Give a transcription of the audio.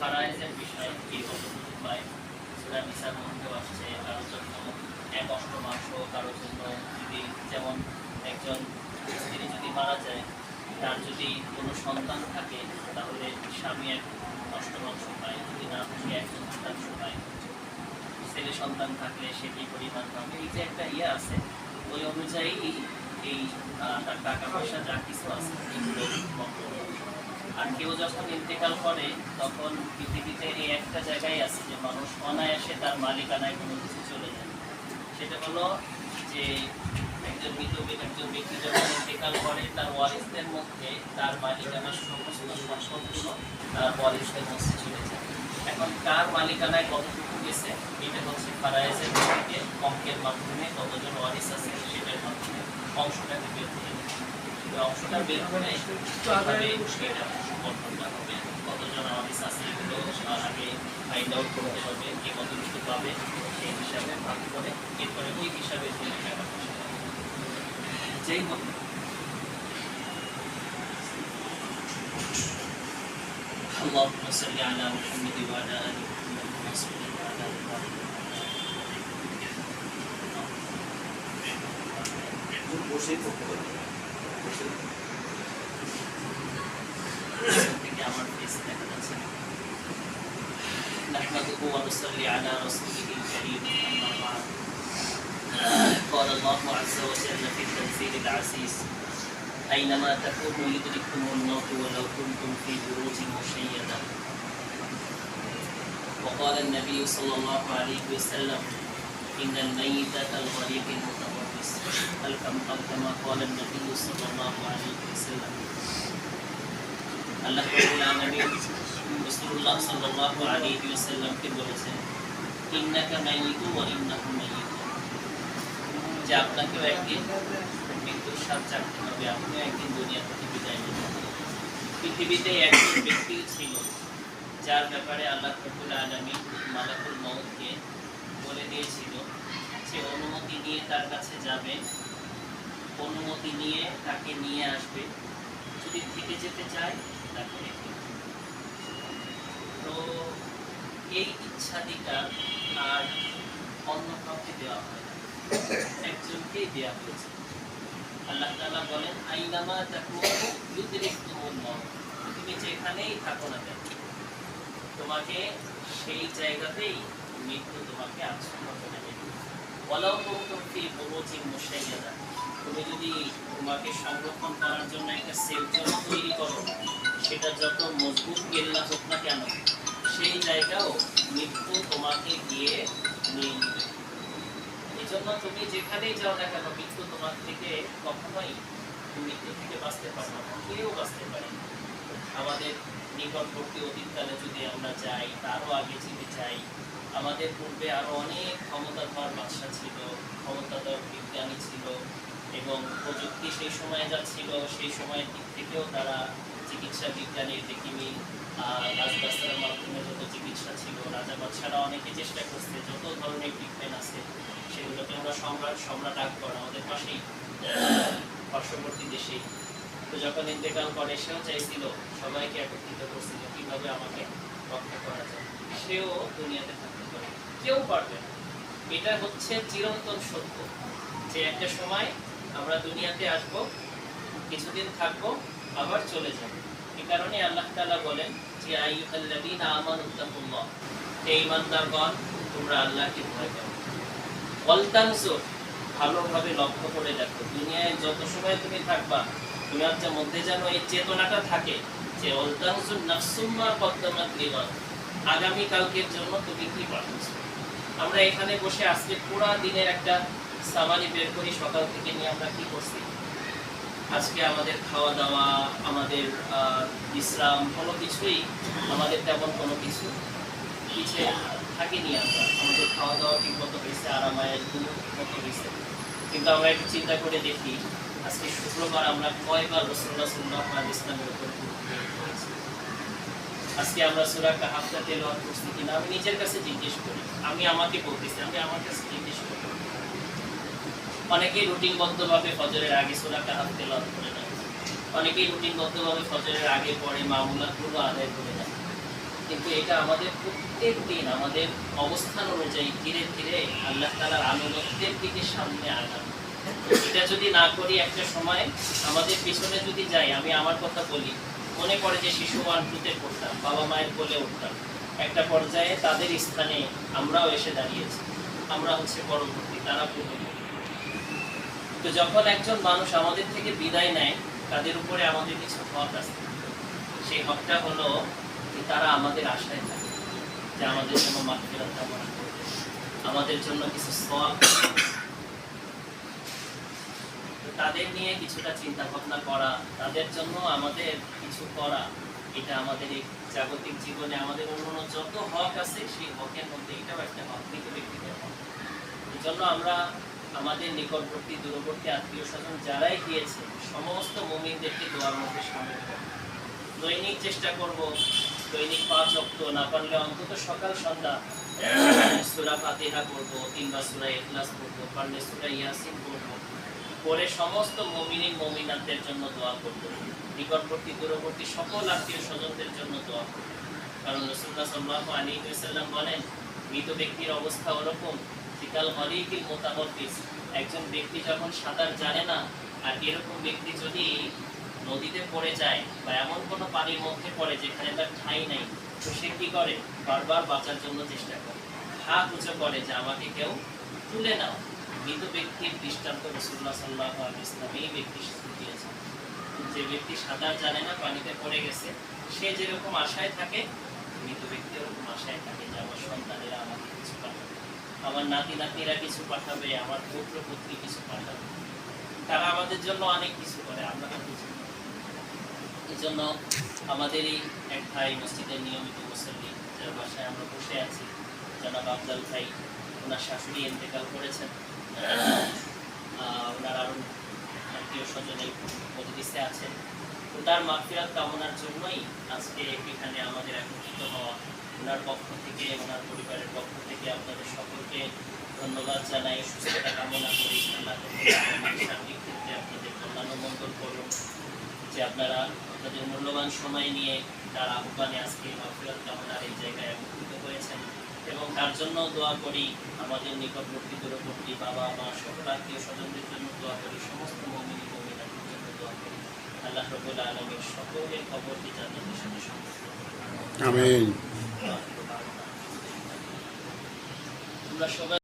ফারাইজের বিষয়ে কি পায় সেটা নিসার মধ্যেও আসছে কারোর জন্য এক অষ্টমাংশ কারোর জন্য যদি যেমন একজন স্ত্রী যদি মারা যায়, তার যদি কোনো সন্তান থাকে, তাহলে স্বামী এক অষ্টমাংশ পায়, যদি না থাকে এক চতুর্থাংশ পায়। ছেলে সন্তান থাকলে সেটি পরিমাণ পাবে? এই যে একটা ইয়ে আছে, ওই অনুযায়ী এই তার টাকা পয়সা, যা কিছু আছে এগুলো। আর কেউ যখন ইন্তেকাল করে, তখন পৃথিবীতে এই একটা জায়গায় আছে যে মানুষ অনায়াসে তার মালিকানায় কোনো কিছু চলে যায়। সেটা হলো যে একজন মৃত একজন ব্যক্তি যখন ইন্তেকাল করে, তার ওয়ারিসদের মধ্যে তার মালিকানার সমস্ত সম্পদগুলো তার ওয়ারিসদের মধ্যে চলে যায়। এখন কার মালিকানায় কতটুকু গেছে, এটা হচ্ছে ফারাইজের অঙ্কের মাধ্যমে কতজন ওয়ারিস আছে সেটার মাধ্যমে অংশটাকে বের করে নেয়। এই অংশটা বের করে এইভাবে সেটা বন্টনটা হবে কতজন ওয়ারিস আছে এগুলো আগে ফাইন্ড আউট করতে হবে কে কতটুকু পাবে সেই হিসাবে ভাগ করে এরপরে ওই হিসাবে তিনি টাকা পয়সা পাবে। যেই হোক اللهم صل على محمد وعلى ال محمد कुर्सी نحمده ونصلي على رسوله الكريم أما بعد قال الله عز وجل في التنزيل العزيز أينما تكونوا يدرككم الموت ولو كنتم في بروج مشيدة وقال النبي صلى الله عليه وسلم إن الميت كالغريق المؤمن أو كم- أو كما قال النبي صلى الله عليه وسلم আল্লাহ রাব্বুল আলামিন রাসূলুল্লাহ সাল্লাল্লাহু আলাইহি ওয়াসাল্লামকে বলেছেন ইন্নাকা মাইয়িতু ওয়া ইন্নাহুম মাইয়িতুন যে আপনাকেও একদিন মৃত্যুর স্বাদ চাকতে হবে আপনিও একদিন দুনিয়া থেকে বিদায় নিতে হবে পৃথিবীতে একজন ব্যক্তি ছিল যার ব্যাপারে আল্লাহ রাব্বুল আলামিন মালাকুল মউতকে বলে দিয়েছিল সে অনুমতি নিয়ে তার কাছে যাবে, অনুমতি নিয়ে তাকে নিয়ে আসবে। যদি থেকে যেতে চায়, তাকে রেখে তো এই ইচ্ছাধিকার আর অন্য কাউকে দেওয়া হয় একজনকেই দেওয়া হয়েছে। আল্লাহ তাআলা বলেন, আইনামা তাকুনু ইউদরিকুমুল মাউত তুমি যেখানেই থাকো না কেন? তোমাকে সেই জায়গাতেই মৃত্যু তোমাকে আচ্ছন্ন করে নেবে ওয়ালাউ তুমি যদি তোমাকে সংরক্ষণ করার জন্য একটা সেফ তৈরি করো, সেটা যত মজবুত কেল্লা হোক না কেন, সেই জায়গাও মৃত্যু তোমাকে গিয়ে নিয়ে নেবে। এই জন্য তুমি যেখানেই যাও না কেন, মৃত্যু তোমার থেকে কখনোই মৃত্যু থেকে বাঁচতে পারবে না, কেউ বাঁচতে পারে আমাদের নিকটবর্তী অতীতকালে যদি আমরা যাই, তারও আগে যদি যাই আমাদের পূর্বে আরও অনেক ক্ষমতাধর বাদশা ছিল, ক্ষমতাধর বিজ্ঞানী ছিল এবং প্রযুক্তি সেই সময়ে যা ছিল, সেই সময়ের দিক থেকেও তারা চিকিৎসা বিজ্ঞানের দেখিমি রাজবাস্তার মাধ্যমে যত চিকিৎসা ছিল, রাজা বাদশারা অনেকে চেষ্টা করছে, যত ধরনের ট্রিটমেন্ট আছে, সেগুলোকে আমরা সম্রাট সম্রাট আকবর আমাদের পাশেই, পার্শ্ববর্তী দেশেই তো যখন ইন্তেকাল করে, সেও চাইছিল সবাইকে একত্রিত করছিল কীভাবে আমাকে রক্ষা করা যায়। সেও দুনিয়াতে পারে কেউ পারবে না। এটা হচ্ছে চিরন্তন সত্য যে একটা সময় আমরা দুনিয়াতে আসব, কিছুদিন থাকব, আবার চলে যাব। এই কারণে আল্লাহ তাআলা বলেন যে আইয়ুহাল্লাযীনা আমানুত্তাকুল্লাহ হে ঈমানদারগণ, তোমরা আল্লাহকে ভয় করো ওয়ালতানসুর ভালোভাবে লক্ষ্য করে দেখো। দুনিয়ায় যত সময় তুমি থাকবা তোমার মধ্যে যেন এই চেতনাটা থাকে যে ওয়ালতানসুর নাফসুম্মা কদ্দামাত লিগাদ আগামী কালকের জন্য তুমি কি পাঠাচ্ছো আমরা এখানে বসে আজকে পুরো দিনের একটা সামানি বের করি, সকাল থেকে নিয়ে আমরা কি করছি? আজকে আমাদের খাওয়া দাওয়া আমাদের বিশ্রাম, কোনো কিছুই আমাদের তেমন কোনো কিছু পিছিয়ে থাকেনি আমরা। আমাদের খাওয়া দাওয়া ঠিক মতো হয়েছে, আরামায়ের ঘুম ঠিক মতো হয়েছে। কিন্তু আমরা একটু চিন্তা করে দেখি, আজকে শুক্রবার আমরা কয়বার রসুল্লাহ সুল্লাহ ইসলামের উপর আজকে আমরা সুরা কাহাফটা তেলাওয়াত করছি কিনা আমি নিজের কাছে জিজ্ঞেস করি। আমি আমাকে বলতেছি, আমি আমার কাছে জিজ্ঞেস করি। অনেকেই রুটিনবদ্ধভাবে ফজরের আগে সুরা কাহাফ তেলাওয়াত করে নেয়। অনেকেই রুটিনবদ্ধভাবে ফজরের আগে পড়ে মামুলাতগুলো আদায় করে নেয়। কিন্তু এটা আমাদের প্রত্যেক দিন, আমাদের অবস্থান অনুযায়ী ধীরে ধীরে আল্লাহ তালার আনুগত্যের দিকে সামনে আগানো। এটা যদি না করি একটা সময় আমাদের পিছনে যদি যাই, আমি আমার কথা বলি মনে পড়ে যে শিশু টুতে পড়তাম, বাবা মায়ের কোলে উঠতাম। একটা পর্যায়ে তাদের স্থানে আমরাও এসে দাঁড়িয়েছি। আমরা হচ্ছে পরবর্তী, তারা পূর্ববর্তী তো যখন একজন মানুষ আমাদের থেকে বিদায় নেয়, তাদের উপরে আমাদের কিছু হক আছে। সেই হকটা হলো যে তারা আমাদের আশায় থাকে, যে আমাদের জন্য মাতৃ আমাদের জন্য কিছু সব তাদের নিয়ে কিছুটা চিন্তা ভাবনা করা, তাদের জন্য আমাদের কিছু করা, এটা আমাদের এই জাগতিক জীবনে আমাদের অন্যান্য যত হক আছে, সেই হকের মধ্যে এটাও একটা হক মৃত ব্যক্তিদের হক। এই জন্য আমরা আমাদের নিকটবর্তী, দূরবর্তী আত্মীয় স্বজন যারাই গিয়েছে, সমস্ত মুমিনদেরকে দোয়ার মধ্যে সামিল করব। দৈনিক চেষ্টা করব, দৈনিক পাঁচ অক্ট না পারলে অন্তত সকাল, সন্ধ্যা সুরা ফাতেহা করব কিংবা সুরা ইখলাস করব পারলে সুরা ইয়াসিন করব পরে সমস্ত মমিনী মমিনাদের জন্য দোয়া করব। নিকটবর্তী, দূরবর্তী সকল আত্মীয় স্বজনদের জন্য দোয়া করব। কারণ রসুল্লাহ সাল্লাহ আলী সাল্লাম বলেন, মৃত ব্যক্তির অবস্থা ওরকম, শীতাল হরিকিল মোতামতিস একজন ব্যক্তি যখন সাঁতার জানে না, আর এরকম ব্যক্তি যদি নদীতে পড়ে যায় বা এমন কোনো পানির মধ্যে পড়ে যেখানে তার ঠাঁই নাই, তো সে কি করে? বারবার বাঁচার জন্য চেষ্টা করে। হাত উঁচু করে যে আমাকে কেউ তুলে নাও। মৃত ব্যক্তির দৃষ্টান্ত রসুল্লাহ সাল্লাহ ইসলাম এই ব্যক্তি দিয়েছেন যে ব্যক্তি সাঁতার জানে না, পানিতে পড়ে গেছে, সে যেরকম আশায় থাকে, মৃত ব্যক্তি ওরকম আশায় থাকে যে আমার সন্তানেরা আমাকে কিছু পাঠাবে। আমার নাতি নাতনিরা কিছু পাঠাবে, আমার পুত্র পুত্রী কিছু পাঠাবে। তারা আমাদের জন্য অনেক কিছু করে, আমরা কিছু এই জন্য আমাদের এই এক ভাই মসজিদের নিয়মিত মুসল্লি, যার বাসায় আমরা বসে আছি। জনাব আফজাল ভাই ওনার শাশুড়ি ইন্তেকাল করেছেন। ওনার আরও আত্মীয় স্বজনের মজলিসে আছেন। তো তার মাফিরাত কামনার জন্যই আজকে এখানে আমাদের একত্রিত হওয়া ওনার পক্ষ থেকে, ওনার পরিবারের পক্ষ থেকে আপনাদের সকলকে ধন্যবাদ জানাই, সুস্থতা কামনা করি। সার্বিক ক্ষেত্রে আপনাদের কল্যাণ মঙ্গল করুন। যে আপনারা আপনাদের মূল্যবান সময় নিয়ে তার আহ্বানে আজকে মাফিরাত কামনার এই জায়গায় একত্রিত হয়েছেন। এবং তার জন্য দোয়া করি আমাদের নিকটবর্তী দূরবর্তী বাবা মা সকল আত্মীয় স্বজনদের জন্য দোয়া করি সমস্ত মমিনী মমিনাদের জন্য দোয়া করি। আল্লাহ রবুল আলমের সকলের খবরটি জান্নাতের সাথে সমস্ত আমরা সবাই